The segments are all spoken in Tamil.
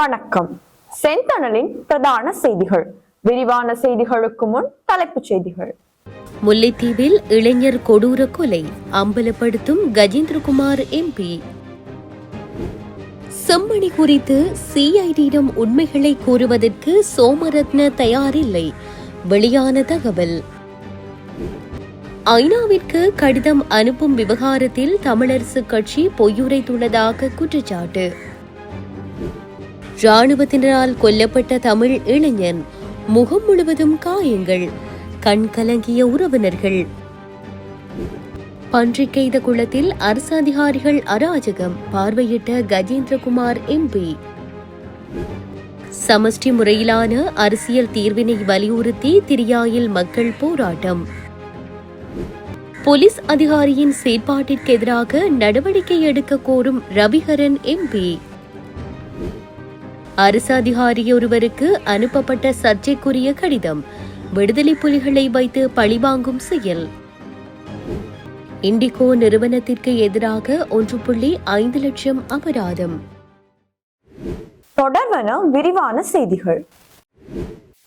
வணக்கம். செந்தணலின் பிரதான செய்திகள். விரிவான செய்திகளுக்கு முன் தலைப்புச் செய்திகள். முல்லைத்தீவில் இளைஞர் கொடூர கொலை அம்பலப்படுத்தும் கஜேந்திரகுமார் எம்பி. செம்மணி குறித்து சிஐடியிடம் உண்மைகளை கூறுவதற்கு சோமரத்ன தயாரில்லை. வெளியான தகவல். ஐநாவிற்கு கடிதம் அனுப்பும் விவகாரத்தில் தமிழரசு கட்சி பொய்யுரைத்துள்ளதாக குற்றச்சாட்டு. இராணுவத்தினரால் கொல்லப்பட்ட தமிழ் இளைஞன் முகம் முழுவதும் காயங்கள். கண் கலங்கிய உறவினர்கள். பன்றிக்கெய்த குளத்தில் அரசு அதிகாரிகள் அராஜகம். பார்வையிட்ட கஜேந்திரகுமார் எம்பி. சமஷ்டி முறையிலான அரசியல் தீர்வினை வலியுறுத்தி திரியாயில் மக்கள் போராட்டம். போலீஸ் அதிகாரியின் செயற்பாட்டிற்கு எதிராக நடவடிக்கை எடுக்க கோரும் ரவிகரன் எம்பி. அரசு அதிகாரியொருவருக்கு அனுப்பப்பட்ட சர்ச்சைக்குரிய கடிதம். விடுதலை புலிகளை வைத்து பழிவாங்கும் செயல். இண்டிகோ நிறுவனத்திற்கு எதிராக ஒன்று புள்ளி ஐந்து லட்சம் அபராதம். தொடர்வன விரிவான செய்திகள்.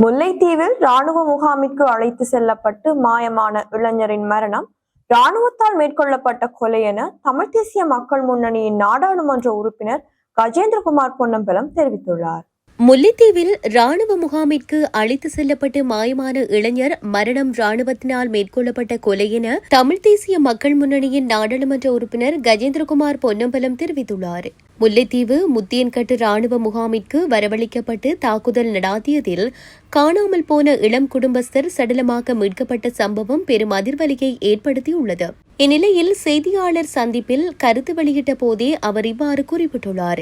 முல்லைத்தீவில் ராணுவ முகாமிற்கு அழைத்து செல்லப்பட்டு மாயமான இளைஞரின் மரணம் ராணுவத்தால் மேற்கொள்ளப்பட்ட கொலை என தமிழ் தேசிய மக்கள் முன்னணியின் நாடாளுமன்ற உறுப்பினர் கஜேந்திரகுமார் பொன்னம்பலம் தெரிவித்துள்ளார். முல்லைத்தீவில் ராணுவ முகாமிற்கு அழைத்து செல்லப்பட்டு மாயமான இளைஞர் மரணம் ராணுவத்தினால் மேற்கொள்ளப்பட்ட கொலை என தமிழ் தேசிய மக்கள் முன்னணியின் நாடாளுமன்ற உறுப்பினர் கஜேந்திரகுமார் பொன்னம்பலம் தெரிவித்துள்ளார். முல்லைத்தீவு முத்தியன்கட்டு ராணுவ முகாமிற்கு வரவழைக்கப்பட்டு தாக்குதல் நடாத்தியதில் காணாமல் போன இளம் குடும்பஸ்தர் சடலமாக மீட்கப்பட்ட சம்பவம் பெரும் அதிர்வலியை ஏற்படுத்தியுள்ளது. இந்நிலையில் செய்தியாளர் சந்திப்பில் கருத்து வெளியிட்ட போதே அவர் இவ்வாறு குறிப்பிட்டுள்ளார்.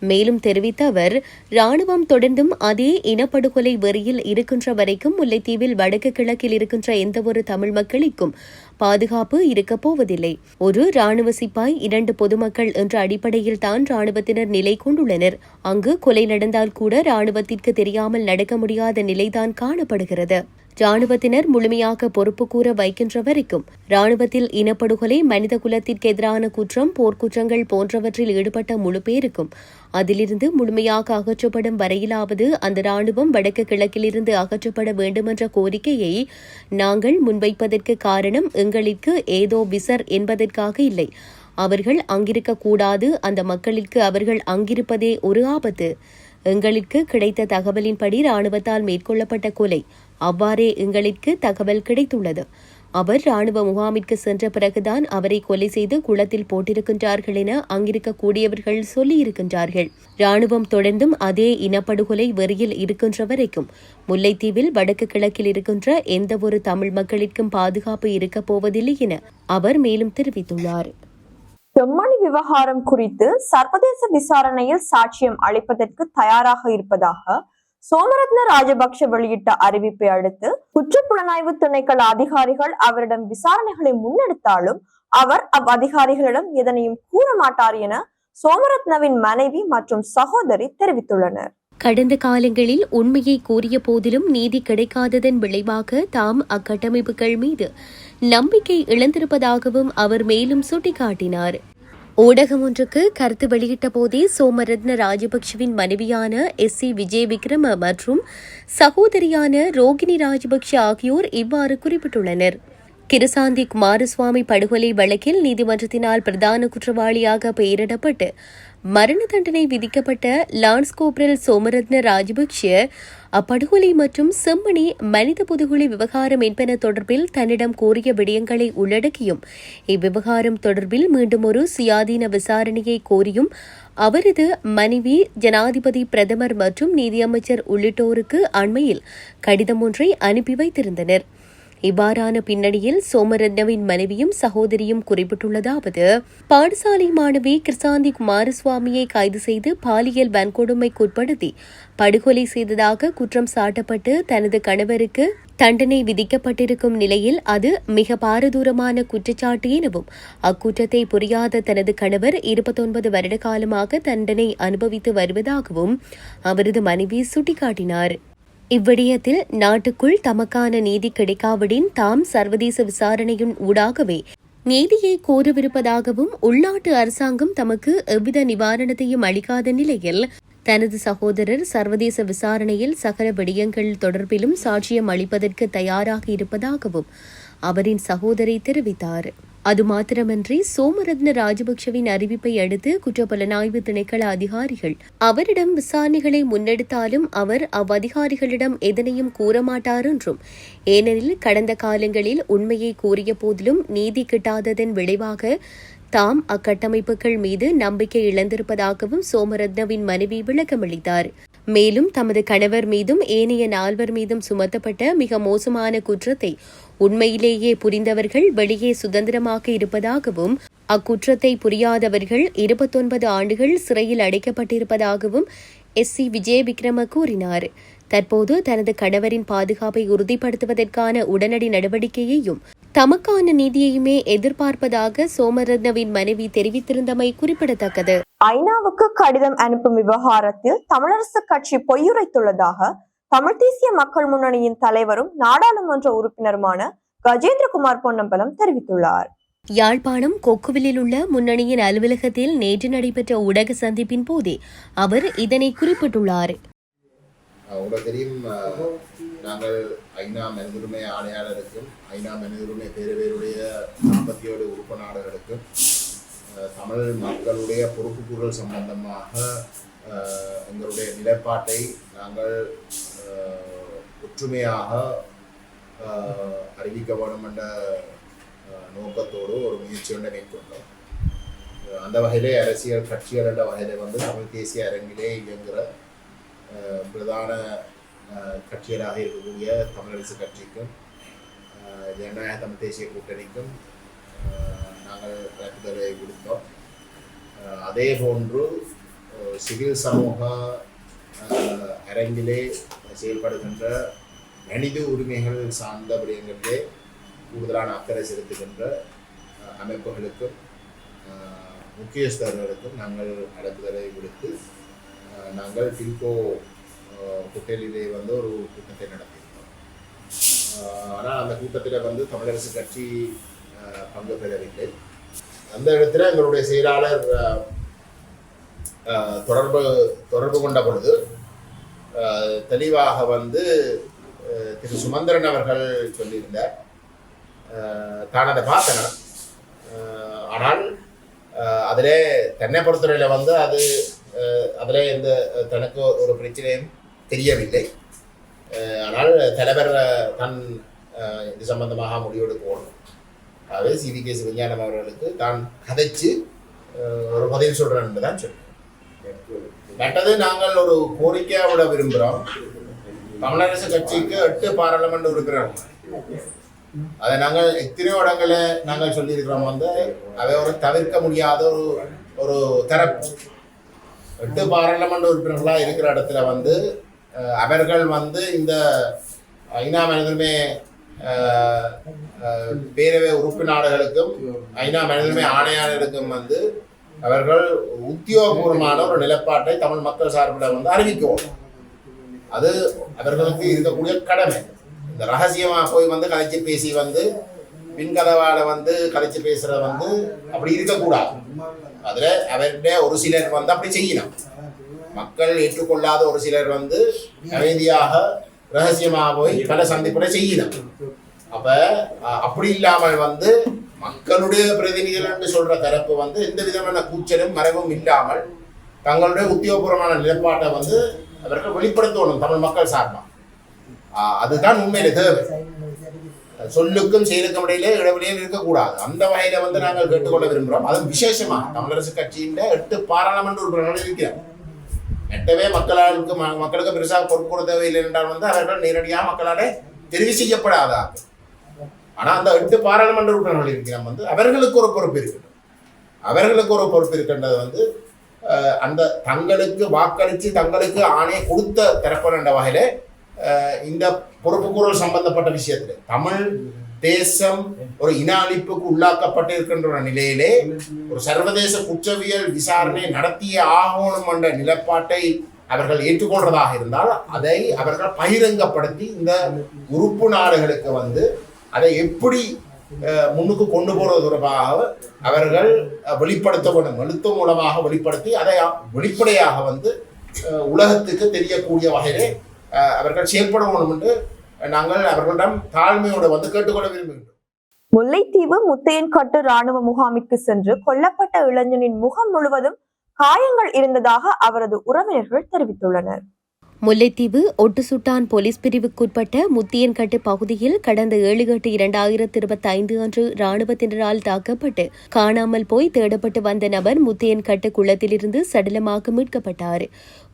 மேலும் தெரிவித்த அவர் ராணுவம் தொடர்ந்தும் அதே இனப்படுகொலை வெறியில் இருக்கின்ற வரைக்கும் முல்லைத்தீவில் வடக்கு கிழக்கில் இருக்கின்ற எந்தவொரு தமிழ் மக்களுக்கும் பாதுகாப்பு இருக்கப் போவதில்லை. ஒரு ராணுவ சிப்பாய் இரண்டு பொதுமக்கள் என்ற அடிப்படையில் தான் ராணுவத்தினர் நிலை கொண்டுள்ளனர். அங்கு கொலை நடந்தால் கூட ராணுவத்திற்கு தெரியாமல் நடக்க முடியாத நிலைதான் காணப்படுகிறது. ராணுவத்தினர் முழுமையாக பொறுப்பு கூற வைக்கின்ற வரைக்கும் ராணுவத்தில் இனப்படுகொலை மனித குலத்திற்கு எதிரான குற்றம் போர்க்குற்றங்கள் போன்றவற்றில் ஈடுபட்ட முழு பேருக்கும் அதிலிருந்து முழுமையாக அகற்றப்படும் வரையிலாவது அந்த ராணுவம் வடக்கு கிழக்கிலிருந்து அகற்றப்பட வேண்டுமென்ற கோரிக்கையை நாங்கள் முன்வைப்பதற்கு காரணம் எங்களுக்கு ஏதோ விசர் என்பதற்காக இல்லை. அவர்கள் அங்கிருக்கக்கூடாது அந்த மக்களுக்கு அவர்கள் அங்கிருப்பதே ஒரு ஆபத்து. எங்களுக்கு கிடைத்த தகவலின்படி ராணுவத்தால் மேற்கொள்ளப்பட்ட கொலை அவ்வாறே எங்களுக்கு தகவல் கிடைத்துள்ளது. அவர் ராணுவ முகாமிற்கு சென்ற பிறகுதான் அவரை கொலை செய்து குளத்தில் போட்டிருக்கின்றார்கள் என அங்கிருக்கக்கூடியவர்கள் சொல்லியிருக்கின்றார்கள். ராணுவம் தொடர்ந்தும் அதே இனப்படுகொலை வெறியில் இருக்கின்ற வரைக்கும் முல்லைத்தீவில் வடக்கு கிழக்கில் இருக்கின்ற எந்தவொரு தமிழ் மக்களிற்கும் பாதுகாப்பு இருக்கப் போவதில்லை என அவர் மேலும் தெரிவித்துள்ளார். செம்மணி விவகாரம் குறித்து சர்வதேச விசாரணையில் சாட்சியம் அளிப்பதற்கு தயாராக இருப்பதாக சோமரத்ன ராஜபக்ஷ வெளியிட்ட அறிவிப்பை அடுத்து குற்றப்புலனாய்வு திணைக்கள அதிகாரிகள் அவரிடம் விசாரணைகளை முன்னெடுத்தாலும் அவர் அவ் அதிகாரிகளிடம் எதனையும் கூற மாட்டார் என சோமரத்னவின் மனைவி மற்றும் சகோதரி தெரிவித்துள்ளனர். கடந்த காலங்களில் உண்மையை கூறிய போதிலும் நீதி கிடைக்காததன் விளைவாக தாம் அக்கட்டமைப்புகள் மீது நம்பிக்கை இழந்திருப்பதாகவும் அவர் மேலும் சுட்டிக்காட்டினார். ஊடகம் ஒன்றுக்கு கருத்து வெளியிட்ட போதே சோமரத்ன ராஜபக்சவின் மனைவியான எஸ் சி விஜய் விக்ரம மற்றும் சகோதரியான ரோகிணி ராஜபக்ஷ ஆகியோர் இவ்வாறு குறிப்பிட்டுள்ளனர். கிருசாந்தி குமாரசுவாமி படுகொலை வழக்கில் நீதிமன்றத்தினால் பிரதான குற்றவாளியாக பெயரிடப்பட்டு மரண தண்டனை விதிக்கப்பட்ட லான்ஸ் கோப்ரல் சோமரத்ன ராஜபக்ஷ அப்படுகொலை மற்றும் செம்மணி மனித புதுகுழி விவகாரம் என்பன தொடர்பில் தன்னிடம் கோரிய விடயங்களை உள்ளடக்கியும் இவ்விவகாரம் தொடர்பில் மீண்டும் ஒரு சுயாதீன விசாரணையை கோரியும் அவரது மனைவி ஜனாதிபதி பிரதமர் மற்றும் நீதியமைச்சர் உள்ளிட்டோருக்கு அண்மையில் கடிதம் ஒன்றை அனுப்பி வைத்திருந்தனர். இவ்வாறான பின்னணியில் சோமரத்னவின் மனைவியும் சகோதரியும் குறிப்பிட்டுள்ளதாவது பாடசாலை மாணவி கிருசாந்தி குமாரசுவாமியை கைது செய்து பாலியல் வன்கொடுமைக்குட்படுத்தி படுகொலை செய்ததாக குற்றம் சாட்டப்பட்டு தனது கணவருக்கு தண்டனை விதிக்கப்பட்டிருக்கும் நிலையில் அது மிக பாரதூரமான குற்றச்சாட்டு எனவும் அக்குற்றத்தை புரியாத தனது கணவர் இருபத்தொன்பது வருட காலமாக தண்டனை அனுபவித்து வருவதாகவும் அவரது மனைவி சுட்டிக்காட்டினார். இவ்விடயத்தில் நாட்டுக்குள் தமக்கான நீதி கிடைக்காவிடின் தாம் சர்வதேச விசாரணையின் ஊடாகவே நீதியை கோரவிருப்பதாகவும் உள்நாட்டு அரசாங்கம் தமக்கு எவ்வித நிவாரணத்தையும் அளிக்காத நிலையில் தனது சகோதரர் சர்வதேச விசாரணையில் சகல விடயங்கள் தொடர்பிலும் சாட்சியம் அளிப்பதற்கு தயாராக இருப்பதாகவும் அவரின் சகோதரி தெரிவித்தார். அது மாத்திரமன்றி சோமரத்ன ராஜபக்ஷவின் அறிவிப்பை அடுத்து குற்றப்புலனாய்வு திணைக்கள அதிகாரிகள் அவரிடம் விசாரணைகளை முன்னெடுத்தாலும் அவர் அவ்வதிகாரிகளிடம் எதனையும் கூறமாட்டார் என்றும் ஏனெனில் கடந்த காலங்களில் உண்மையை கூறிய போதிலும் நீதி கிட்டாததன் விளைவாக தாம் அக்கட்டமைப்புகள் மீது நம்பிக்கை இழந்திருப்பதாகவும் சோமரத்னவின் மனைவி விளக்கமளித்தார். மேலும் தமது கணவர் மீதும் ஏனைய நால்வர் மீதும் சுமத்தப்பட்ட மிக மோசமான குற்றத்தை உண்மையிலேயே புரிந்தவர்கள் வெளியே சுதந்திரமாக இருப்பதாகவும் அக்குற்றத்தை புரியாதவர்கள் இருபத்தொன்பது ஆண்டுகள் சிறையில் அடைக்கப்பட்டிருப்பதாகவும் எஸ் சி விஜய விக்ரம கூறினார். தற்போது தனது கணவரின் பாதுகாப்பை உறுதிப்படுத்துவதற்கான உடனடி நடவடிக்கையையும் தமக்கான நீதியையுமே எதிர்பார்ப்பதாக சோமரத்னவின் மனைவி தெரிவித்திருந்தமை குறிப்பிடத்தக்கது. ஐநாவுக்கு கடிதம் அனுப்பும் விவகாரத்தில் தமிழரசு கட்சி பொய்யுரைத்துள்ளதாக தமிழ் தேசிய மக்கள் முன்னணியின் தலைவரும் நாடாளுமன்ற உறுப்பினருமான கஜேந்திரகுமார் பொன்னம்பலம் தெரிவித்துள்ளார். யாழ்ப்பாணம் கொக்குவிலில் உள்ள முன்னணியின் அலுவலகத்தில் நேற்று நடைபெற்ற ஊடக சந்திப்பின் போதே அவர் இதனை குறிப்பிட்டுள்ளார். உங்களுக்கு தெரியும் நாங்கள் ஐநா மனிதுரிமை ஆணையாளருக்கும் ஐநா மனிதுரிமை பேரவையுடைய நாற்பத்தி ஏழு உறுப்பு நாடுகளுக்கும் அஹ், தமிழ் மக்களுடைய பொறுப்புக்கூறல் சம்பந்தமாக எங்களுடைய நிலைப்பாட்டை நாங்கள் ஒற்றுமையாக அறிவிக்க வேண்டும் என்ற நோக்கத்தோடு ஒரு முயற்சி ஒன்றை மேற்கொண்டோம். அந்த வகையிலே அரசியல் கட்சிகள் என்ற வகையிலே வந்து தமிழ் தேசிய அரங்கிலே இயங்குகிற பிரதான கட்சிகளாக இருக்கக்கூடிய தமிழரசு கட்சிக்கும் ஜனநாயக தமிழ் தேசிய கூட்டணிக்கும் நாங்கள் அழைப்புதலை விடுத்தோம் அதே போன்று சிவில் சமூக அரங்கிலே செயல்படுகின்ற மனித உரிமைகள் சார்ந்த விடயங்களிலே கூடுதலான அக்கறை செலுத்துகின்ற அமைப்புகளுக்கும் முக்கியஸ்தர்களுக்கும் நாங்கள் அழைப்புதலை விடுத்து நாங்கள் டில்கோ அஹ், ஹோட்டலிலே வந்து ஒரு கூட்டத்தை நடத்தியிருந்தோம் ஆனால் அந்த கூட்டத்தில் வந்து தமிழரசு கட்சி பங்கு பெறவில்லை. அந்த இடத்துல எங்களுடைய செயலாளர் தொடர்பு தொடர்பு கொண்ட பொழுது தெளிவாக வந்து திரு சுமந்திரன் அவர்கள் சொல்லியிருந்தார் தான் அதை பார்த்தேன் ஆனால் அதிலே தென்னை பொறுத்தவரையில் வந்து அது அதில் எந்த தனக்கு ஒரு பிரச்சனையும் தெரியவில்லை. ஆனால் தலைவர் தன் இது சம்பந்தமாக முடிவெடுக்கணும் ஆகவே சிவி கே சிவஞானம் அவர்களுக்கு தான் கதைச்சு ஒரு பதில் சொல்கிறேன் என்று தான் சொல்லுவேன் மற்றது நாங்கள் ஒரு கோரிக்கையாக விட விரும்புகிறோம் தமிழரசு கட்சிக்கு எட்டு பாராளுமன்ற உறுப்பினர்கள் அதை நாங்கள் எத்தனையோ இடங்களை நாங்கள் சொல்லியிருக்கிறோம். வந்து அவை ஒரு தவிர்க்க முடியாத ஒரு ஒரு தரப்பு. எட்டு பாராளுமன்ற உறுப்பினர்களாக இருக்கிற இடத்துல வந்து அவர்கள் வந்து இந்த ஐநா மனிதருமே பேரவை உறுப்பினர்களுக்கும் ஐநா மனிதனுமே ஆணையாளருக்கும் வந்து அவர்கள் உத்தியோகபூர்வமான ஒரு நிலைப்பாட்டை தமிழ் மக்கள் சார்பில் வந்து அறிவிக்கவும். அது அவர்களுக்கு இருக்கக்கூடிய கடமை. இந்த ரகசியமாக போய் வந்து கலைச்சு பேசி வந்து பின்கதவால வந்து கலைச்சு பேசுறது வந்து அப்படி இருக்கக்கூடாது. அதில் அவருடைய ஒரு சிலர் வந்து அப்படி செய்யணும். மக்கள் ஏற்றுக்கொள்ளாத ஒரு சிலர் வந்து அமைதியாக ரகசியமாக போய் பல சந்திப்புகளை செய்யணும். அப்ப அப்படி இல்லாமல் வந்து மக்களுடைய பிரதிநிதிகள் என்று சொல்ற தரப்பு வந்து எந்த விதமான கூச்சலும் மறைவும் இல்லாமல் தங்களுடைய உத்தியோகபூர்வமான நிலைப்பாட்டை வந்து அவர்கள் வெளிப்படுத்தணும் தமிழ் மக்கள் சார்பாக அதுதான் உண்மையில தேவை. சொல்லுக்கும் செயலுக்கும் இடையிலே இடைவெளியில் இருக்கக்கூடாது. அந்த வகையில வந்து நாங்கள் கேட்டுக்கொள்ள விரும்புகிறோம். அதுவும் விசேஷமா தமிழரசு கட்சியின் எட்டு பாராளுமன்ற உறுப்பினர்கள் இருக்கிறார். எட்டவே மக்களுக்கு ம- மக்களுக்கு பெருசாக பொறுப்பு தேவையில்லை என்றால் வந்து அவர்கள் நேரடியாக மக்களாலே தெரிவு செய்யப்படாத ஆனால் அந்த எட்டு பாராளுமன்ற உறுப்பினர்கள் இருக்கிறாங்க வந்து அவர்களுக்கு ஒரு பொறுப்பு இருக்கட்டும். அவர்களுக்கு ஒரு பொறுப்பு இருக்கின்றது வந்து அந்த தங்களுக்கு வாக்களித்து தங்களுக்கு ஆணையை கொடுத்த திறப்பன் என்ற வகையில் இந்த பொறுப்புக்கூறல் சம்பந்தப்பட்ட விஷயத்தில் தமிழ் தேசம் ஒரு இன அழிப்புக்கு உள்ளாக்கப்பட்டு இருக்கின்ற நிலையிலே ஒரு சர்வதேச குற்றவியல் விசாரணை நடத்திய ஆகணும் என்ற நிலப்பாட்டை அவர்கள் ஏற்றுக்கொள்றதாக இருந்தால் அதை அவர்கள் பகிரங்கப்படுத்தி இந்த உறுப்பு நாடுகளுக்கு வந்து அதை எப்படி முன்னுக்கு கொண்டு போறது தொடர்பாக அவர்கள் வெளிப்படுத்த வேண்டும் எழுத்து மூலமாக வெளிப்படுத்தி அதை வெளிப்படையாக வந்து உலகத்துக்கு தெரியக்கூடிய வகையிலே அவர்கள் செயல்பட வேண்டும் என்று நாங்கள் அவர்களிடம் தாழ்மையோடு வந்து கேட்டுக்கொள்ள விரும்புகின்றோம். முல்லைத்தீவு முத்தையன்கட்டு ராணுவ முகாமிற்கு சென்று கொல்லப்பட்ட இளைஞனின் முகம் முழுவதும் காயங்கள் இருந்ததாக அவரது உறவினர்கள் தெரிவித்துள்ளனர். முல்லைத்தீவு ஒட்டுசுட்டான் போலீஸ் பிரிவுக்குட்பட்ட முத்தியன்கட்டு பகுதியில் கடந்த ஏழு எட்டு இரண்டாயிரத்தி இருபத்தி ஐந்து அன்று ராணுவத்தினரால் தாக்கப்பட்டு காணாமல் போய் தேடப்பட்டு வந்த நபர் முத்தியன்கட்டு குளத்திலிருந்து சடலமாக மீட்கப்பட்டார்.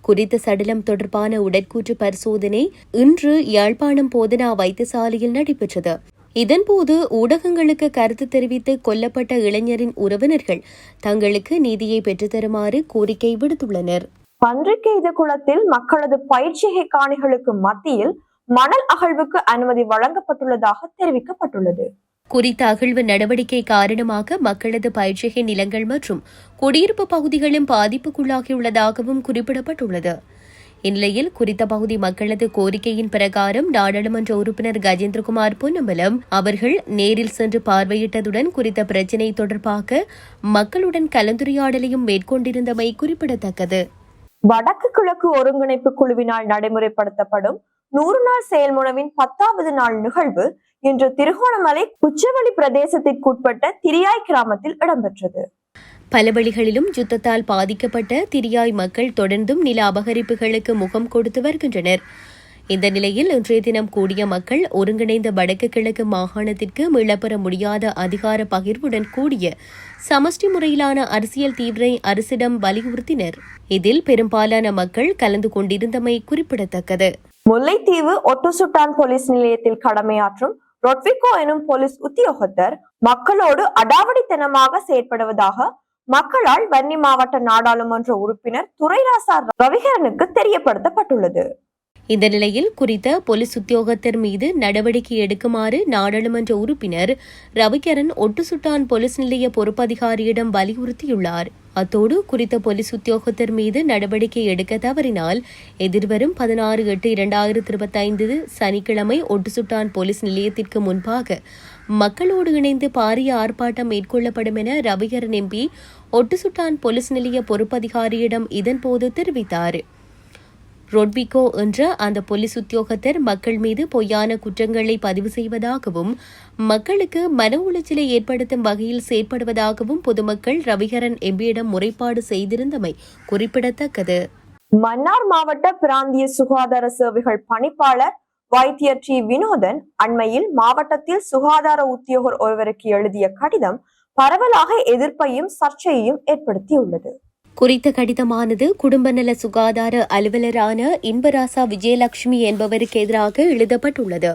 குறித்த சடலம் தொடர்பான உடற்கூற்று பரிசோதனை இன்று யாழ்ப்பாணம் போதனா வைத்தியசாலையில் நடைபெற்றது. இதன்போது ஊடகங்களுக்கு கருத்து தெரிவித்து கொல்லப்பட்ட இளைஞரின் உறவினர்கள் தங்களுக்கு நீதியை பெற்றுத்தருமாறு கோரிக்கை விடுத்துள்ளனர். பன்றிக்கெய்த குளத்தில் மக்களது பயிற்சிகை காணிகளுக்கு மத்தியில் மணல் அகழ்வுக்கு அனுமதி வழங்கப்பட்டுள்ளதாக தெரிவிக்கப்பட்டுள்ளது. குறித்த அகழ்வு நடவடிக்கை காரணமாக மக்களது பயிற்சிகை நிலங்கள் மற்றும் குடியிருப்பு பகுதிகளும் பாதிப்புக்குள்ளாகியுள்ளதாகவும் குறிப்பிடப்பட்டுள்ளது. இந்நிலையில் குறித்த பகுதி மக்களது கோரிக்கையின் பிரகாரம் நாடாளுமன்ற உறுப்பினர் கஜேந்திரகுமார் பொன்னம்பலம் அவர்கள் நேரில் சென்று பார்வையிட்டதுடன் குறித்த பிரச்சினை தொடர்பாக மக்களுடன் கலந்துரையாடலையும் மேற்கொண்டிருந்தமை குறிப்பிடத்தக்கது. வடக்கு கிழக்கு ஒருங்கிணைப்பு குழுவினால் நடைமுறைப்படுத்தப்படும் நூறு நாள் செயல்முறைவின் பத்தாவது நாள் நிகழ்வு இன்று திருகோணமலை குச்சவெளி பிரதேசத்திற்குட்பட்ட திரியாய் கிராமத்தில் இடம்பெற்றது. பல வழிகளிலும் யுத்தத்தால் பாதிக்கப்பட்ட திரியாய் மக்கள் தொடர்ந்தும் நில அபகரிப்புகளுக்கு முகம் கொடுத்து வருகின்றனர். இந்த நிலையில் இன்றைய தினம் கூடிய மக்கள் ஒருங்கிணைந்த வடக்கு கிழக்கு மாகாணத்திற்கு மீளப்பெற முடியாத அதிகார பகிர்வுடன் கூடிய சமஷ்டி முறையிலான அரசியல் தீவிரை அரசிடம் வலியுறுத்தினர். இதில் பெரும்பாலான மக்கள் கலந்து கொண்டிருந்தமை குறிப்பிடத்தக்கது. முல்லைத்தீவு ஒட்டுசுட்டான் போலீஸ் நிலையத்தில் கடமையாற்றும் ரொட்விகோ எனும் போலீஸ் உத்தியோகத்தர் மக்களோடு அடாவடித்தனமாக செயற்படுவதாக மக்களால் வன்னி மாவட்ட நாடாளுமன்ற உறுப்பினர் துரைராசா ரவிகரனுக்கு தெரியப்படுத்தப்பட்டுள்ளது. இந்த நிலையில் குறித்த போலீஸ் உத்தியோகத்தர் மீது நடவடிக்கை எடுக்குமாறு நாடாளுமன்ற உறுப்பினர் ரவிகரன் ஒட்டுசுட்டான் போலீஸ் நிலைய பொறுப்பதிகாரியிடம் வலியுறுத்தியுள்ளார். அத்தோடு குறித்த போலீஸ் உத்தியோகத்தர் மீது நடவடிக்கை எடுக்க தவறினால் எதிர்வரும் பதினாறு எட்டு இரண்டாயிரத்தி இருபத்தைந்து சனிக்கிழமை ஒட்டுசுட்டான் போலீஸ் நிலையத்திற்கு முன்பாக மக்களோடு இணைந்து பாரிய ஆர்ப்பாட்டம் மேற்கொள்ளப்படும் என ரவிகரன் எம்பி ஒட்டுசுட்டான் போலீஸ் நிலைய பொறுப்பதிகாரியிடம் இதன்போது தெரிவித்தார். ரொட்பிகோ என்ற அந்த போலீஸ் உத்தியோகத்தர் மக்கள் மீது பொய்யான குற்றங்களை பதிவு செய்வதாகவும் மக்களுக்கு மன உளைச்சலை ஏற்படுத்தும் வகையில் செயற்படுவதாகவும் பொதுமக்கள் ரவிகரன் எம்பியிடம் முறைப்பாடு செய்திருந்தமை குறிப்பிடத்தக்கது. மன்னார் மாவட்ட பிராந்திய சுகாதார சேவைகள் பணிப்பாளர் வைத்தியர் டி. வினோதன் அண்மையில் மாவட்டத்தில் சுகாதார உத்தியோகர் ஒருவருக்கு எழுதிய கடிதம் பரவலாக எதிர்ப்பையும் சர்ச்சையையும் ஏற்படுத்தியுள்ளது. குறித்த கடிதமானது குடும்ப நல சுகாதார அலுவலரான இன்பராசா விஜயலட்சுமி என்பவருக்கு எதிராக எழுதப்பட்டுள்ளது.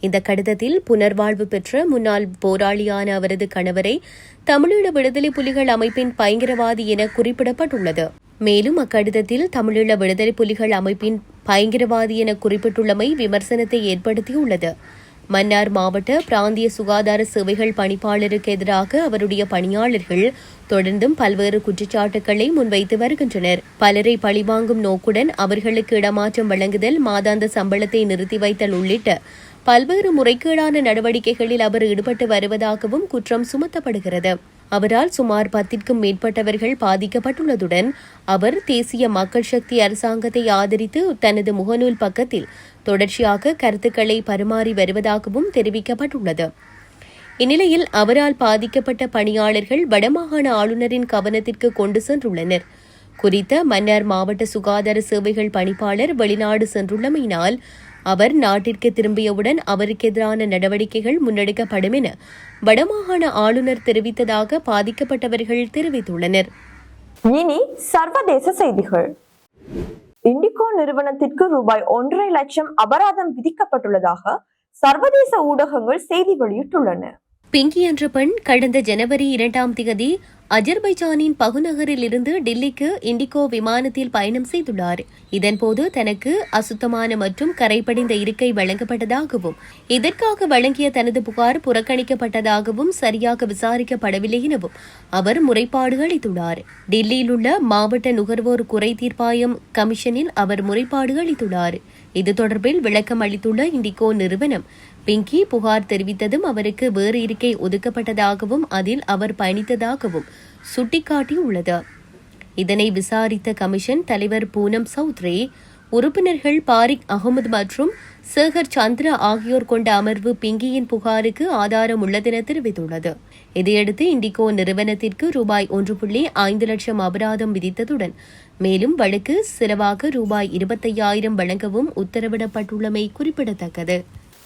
இந்த கடிதத்தில் புனர்வாழ்வு பெற்ற முன்னாள் போராளியான அவரது கணவரை தமிழீழ விடுதலை புலிகள் அமைப்பின் பயங்கரவாதி என குறிப்பிடப்பட்டுள்ளது. மேலும் அக்கடிதத்தில் தமிழீழ விடுதலை புலிகள் அமைப்பின் பயங்கரவாதி என குறிப்பிட்டுள்ளமை விமர்சனத்தை ஏற்படுத்தியுள்ளது. மன்னார் மாவட்ட பிராந்திய சுகாதார சேவைகள் பணிப்பாளருக்கு எதிராக அவருடைய பணியாளர்கள் தொடர்ந்தும் பல்வேறு குற்றச்சாட்டுகளை முன்வைத்து வருகின்றனர். பலரை பழிவாங்கும் நோக்குடன் அவர்களுக்கு இடமாற்றம் வழங்குதல் மாதாந்த சம்பளத்தை நிறுத்தி வைத்தல் உள்ளிட்ட பல்வேறு முறைகேடான நடவடிக்கைகளில் அவர் ஈடுபட்டு வருவதாகவும் குற்றம் சுமத்தப்படுகிறது. அவரால் சுமார் பத்திற்கும் மேற்பட்டவர்கள் பாதிக்கப்பட்டுள்ளதுடன் அவர் தேசிய மக்கள் சக்தி அரசாங்கத்தை ஆதரித்து தனது முகநூல் பக்கத்தில் தொடர்ச்சியாக கருத்துக்களை பரிமாறி வருவதாகவும் தெரிவிக்கப்பட்டுள்ளது. இந்நிலையில் அவரால் பாதிக்கப்பட்ட பணியாளர்கள் வடமாகாண ஆளுநரின் கவனத்திற்கு கொண்டு சென்றுள்ளனர். குறித்த மன்னார் மாவட்ட சுகாதார சேவைகள் பணிப்பாளர் வெளிநாடு சென்றுள்ளமையினால் அவர் நாட்டிற்கு திரும்பியவுடன் அவருக்கு எதிரான நடவடிக்கைகள் முன்னெடுக்கப்படும் என வடமாகாண ஆளுநர் தெரிவித்ததாக பாதிக்கப்பட்டவர்கள் தெரிவித்துள்ளனர். இனி சர்வதேச செய்திகள். இண்டிகோ நிறுவனத்திற்கு ரூபாய் ஒன்றரை லட்சம் அபராதம் விதிக்கப்பட்டுள்ளதாக சர்வதேச ஊடகங்கள் செய்தி வெளியிட்டுள்ளன. பிங்கி என்ற பெண் கடந்த ஜனவரி இரண்டாம் தேதி அஜர்பைஜானின் பகுநகரில் இருந்து டெல்லிக்கு இண்டிகோ விமானத்தில் பயணம் செய்துள்ளார். இதன்போது தனக்கு அசுத்தமான மற்றும் கரைபடிந்த இருக்கை வழங்கப்பட்டதாகவும் இதற்காக வழங்கிய தனது புகார் புறக்கணிக்கப்பட்டதாகவும் சரியாக விசாரிக்கப்படவில்லை எனவும் அவர் முறைப்பாடு அளித்துள்ளார். டெல்லியில் உள்ள மாவட்ட நுகர்வோர் குறை தீர்ப்பாயம் கமிஷனில் அவர் முறைப்பாடு அளித்துள்ளார். இது தொடர்பில் விளக்கம் அளித்துள்ள இண்டிகோ நிறுவனம் பிங்கி புகார் தெரிவித்ததும் அவருக்கு வேறு இருக்கை ஒதுக்கப்பட்டதாகவும் அதில் அவர் பயணித்ததாகவும் சுட்டிக்காட்டியுள்ளது. இதனை விசாரித்த கமிஷன் தலைவர் பூனம் சௌத்ரி உறுப்பினர்கள் பாரிக் அகமது மற்றும் சேகர் சந்திரா ஆகியோர் கொண்ட அமர்வு பிங்கியின் புகாருக்கு ஆதாரம் உள்ளதென தெரிவித்துள்ளது. இதையடுத்து இண்டிகோ நிறுவனத்திற்கு ரூபாய் ஒன்று புள்ளி ஐந்து லட்சம் அபராதம் விதித்ததுடன் மேலும் வழக்கு செலவாக ரூபாய் இருபத்தையாயிரம் வழங்கவும் உத்தரவிடப்பட்டுள்ளமை குறிப்பிடத்தக்கது.